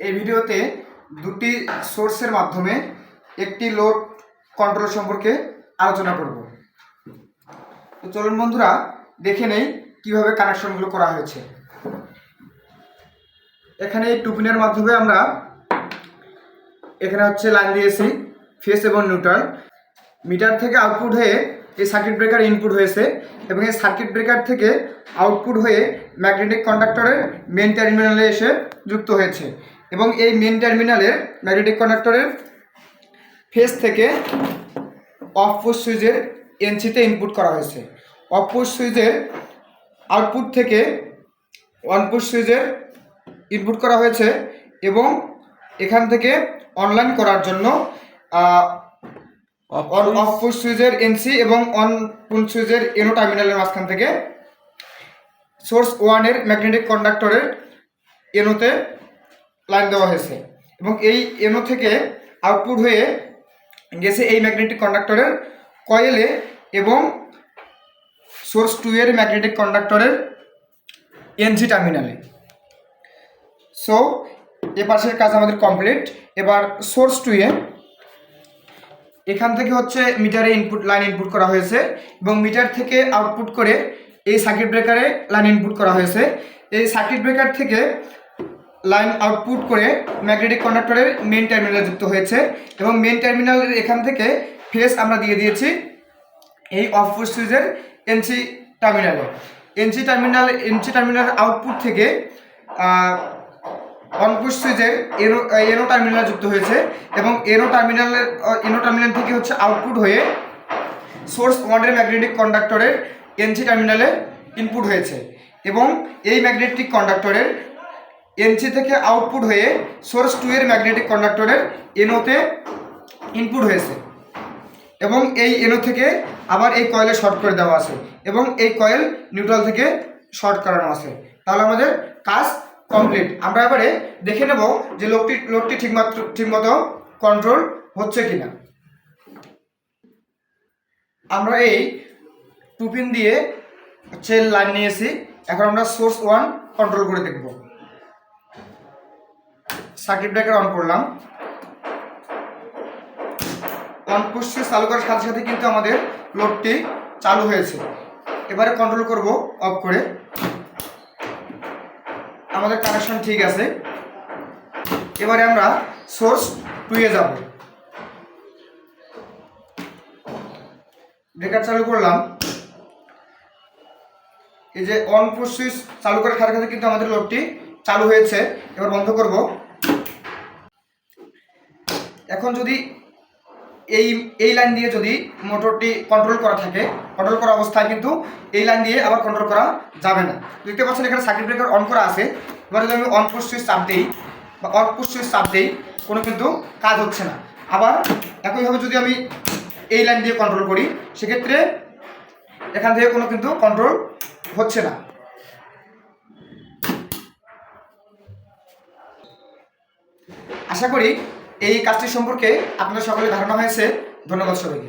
এই ভিডিওতে দুটি সোর্সের মাধ্যমে একটি লোড কন্ট্রোল সম্পর্কে আলোচনা করব। তো চলুন বন্ধুরা, দেখে নেই কীভাবে কানেকশনগুলো করা হয়েছে। এখানে এই টুপিনের মাধ্যমে আমরা এখানে হচ্ছে লাইন দিয়েছি, ফেস এবং নিউট্রাল। মিটার থেকে আউটপুট হয়ে এই সার্কিট ব্রেকার ইনপুট হয়েছে এবং এই সার্কিট ব্রেকার থেকে আউটপুট হয়ে ম্যাগনেটিক কন্ডাক্টরের মেন টার্মিনালে এসে যুক্ত হয়েছে। এবং এই মেন টার্মিনালের ম্যাগনেটিক কন্ডাক্টরের ফেস থেকে অফ পুশ সুইচের এনসিতে ইনপুট করা হয়েছে। অফ পুশ সুইচের আউটপুট থেকে অন পুশ সুইচের ইনপুট করা হয়েছে এবং এখান থেকে অনলাইন করার জন্য অফ পুশ সুইচের এনসি এবং অন পুল সুইচের এনো টার্মিনালের মাঝখান থেকে সোর্স ওয়ানের ম্যাগনেটিক কন্ডাক্টরের এনোতে লাইন দেওয়া হয়েছে। এবং এই এনো থেকে আউটপুট হয়ে গেছে এই ম্যাগনেটিক কন্ডাক্টরের কয়েলে এবং সোর্স টু এর ম্যাগনেটিক কন্ডাক্টরের এনজি টার্মিনালে সো এ। পাশের কাজ আমাদের কমপ্লিট এবার সোর্স টু এ এখান থেকে হচ্ছে মিটারে ইনপুট লাইন ইনপুট করা হয়েছে এবং মিটার থেকে আউটপুট করে এই সার্কিট ব্রেকারে লাইন ইনপুট করা হয়েছে। এই সার্কিট ব্রেকার থেকে লাইন আউটপুট করে ম্যাগনেটিক কন্ডাক্টরের মেন টার্মিনালে যুক্ত হয়েছে এবং মেন টার্মিনালের এখান থেকে ফেস আমরা দিয়ে দিয়েছি এই অফ সুইচের এনসি টার্মিনালে NC terminal NC terminal output থেকে অনপুশ সুইচের এনো এনো টার্মিনাল যুক্ত হয়েছে এবং এনো টার্মিনালের এনো টার্মিনাল থেকে হচ্ছে আউটপুট হয়ে সোর্স ওয়ানের ম্যাগনেটিক কন্ডাক্টরের এনসি টার্মিনালে ইনপুট হয়েছে এবং এই ম্যাগনেটিক কন্ডাক্টরের এনসি থেকে আউটপুট হয়ে সোর্স টু এর ম্যাগনেটিক কন্ডাক্টরের এনোতে ইনপুট হয়েছে। এবং এই এনো থেকে আবার এই কয়েলে শর্ট করে দেওয়া আছে এবং এই কয়েল নিউট্রাল থেকে শর্ট করানো আছে। তাহলে আমাদের কাজ কমপ্লিট আমরা এবারে দেখে নেব যে লোকটি লোকটি ঠিকমাত্র, ঠিকমতো কন্ট্রোল হচ্ছে কি না আমরা এই টুপিন দিয়ে হচ্ছে লাইন নিয়েছি। এখন আমরা সোর্স ওয়ান কন্ট্রোল করে দেখব। সার্কিট ব্রেকার অন করলাম। অন পুশ চালু করার সাথে সাথে কিন্তু আমাদের লোডটি চালু হয়েছে। এবারে কন্ট্রোল করব অফ করে। আমাদের কানেকশন ঠিক আছে। এবারে আমরা সোর্স টুয়ে যাব। ব্রেকার চালু করলাম। এই যে অন পুশ সুইচ চালু করার সাথে সাথে কিন্তু আমাদের লোডটি চালু হয়েছে। এবার বন্ধ করব। এখন যদি এই এই লাইন দিয়ে যদি মোটরটি কন্ট্রোল করা থাকে কন্ট্রোল করা অবস্থায় কিন্তু এই লাইন দিয়ে আবার কন্ট্রোল করা যাবে না। দেখতে পাচ্ছেন এখানে সার্কিট ব্রেকার অন করা আছে। এবার যদি আমি অন পুশ সুইচ চাপ দিই বা অন পুশ সুইচ চাপ দিই, কোনো কিন্তু কাজ হচ্ছে না। আবার একইভাবে যদি আমি এই লাইন দিয়ে কন্ট্রোল করি, সেক্ষেত্রে এখান থেকে কোনো কিন্তু কন্ট্রোল হচ্ছে না। আশা করি এই কাজটি সম্পর্কে আপনাদের সকলে ধারণা হয়েছে। ধন্যবাদ সবাইকে।